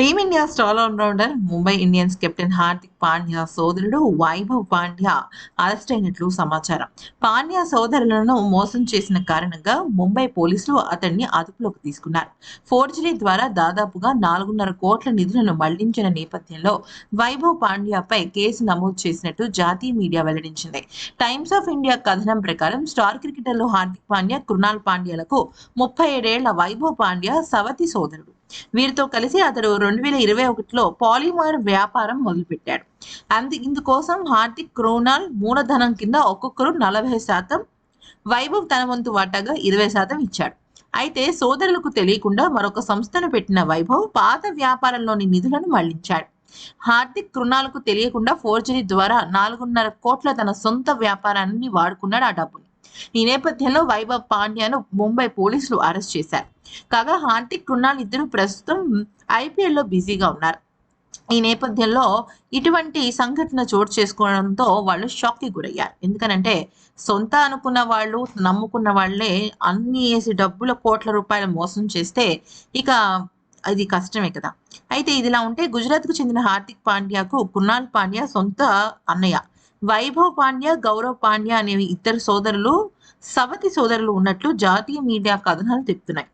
Team India star allrounder Mumbai Indians captain Hardik Pandya సోదరుడు Vaibhav Pandya arrest అయినట్లు సమాచారం. పాండ్యా సోదరులను మోసం చేసిన కారణంగా ముంబై పోలీసులు అతన్ని అదుపులోకి తీసుకున్నారు. ఫోర్జరీ ద్వారా దాదాపుగా నాలుగున్నర కోట్ల నిధులను మళ్ళించిన నేపథ్యంలో వైభవ్ పాండ్యాపై కేసు నమోదు చేసినట్టు జాతీయ మీడియా వెల్లడించింది. టైమ్స్ ఆఫ్ ఇండియా కథనం ప్రకారం స్టార్ క్రికెటర్లు హార్దిక్ పాండ్యా కృణాల్ పాండ్యాలకు ముప్పై ఏడేళ్ళ వైభవ్ పాండ్యా సవతి సోదరుడు. వీరితో కలిసి అతడు రెండు వేల ఇరవై ఒకటిలో పాలిమర్ వ్యాపారం మొదలుపెట్టాడు. అందు ఇందుకోసం హార్దిక్ క్రోనాల్ మూలధనం కింద ఒక్కొక్కరు నలభై శాతం వైభవ్ తన వంతు వాటాగా ఇరవై శాతం ఇచ్చాడు. అయితే సోదరులకు తెలియకుండా మరొక సంస్థను పెట్టిన వైభవ్ పాత వ్యాపారంలోని నిధులను మళ్ళించాడు. హార్దిక్ కృణాలకు తెలియకుండా ఫోర్జరీ ద్వారా నాలుగున్నర కోట్ల తన సొంత వ్యాపారాన్ని వాడుకున్నాడు ఆ డబ్బుని. ఈ నేపథ్యంలో వైభవ్ పాండ్యాను ముంబై పోలీసులు అరెస్ట్ చేశారు. కాగా హార్దిక్ కృణాల్ ఇద్దరు ప్రస్తుతం ఐపీఎల్లో బిజీగా ఉన్నారు. ఈ నేపథ్యంలో ఇటువంటి సంఘటన చోటు చేసుకోవడంతో వాళ్ళు షాక్కి గురయ్యారు. ఎందుకనంటే సొంత అనుకున్న వాళ్ళు నమ్ముకున్న వాళ్ళే అన్ని వేసి డబ్బుల కోట్ల రూపాయలు మోసం చేస్తే ఇక అది కష్టమే కదా. అయితే ఇదిలా ఉంటే గుజరాత్కు చెందిన హార్దిక్ పాండ్యాకు కున్నాల్ పాండ్యా సొంత అన్నయ్య. వైభవ్ పాండ్య గౌరవ్ పాండ్య అనే ఇద్దరు సోదరులు సవతి సోదరులు ఉన్నట్లు జాతీయ మీడియా కథనాలు చెప్తున్నాయి.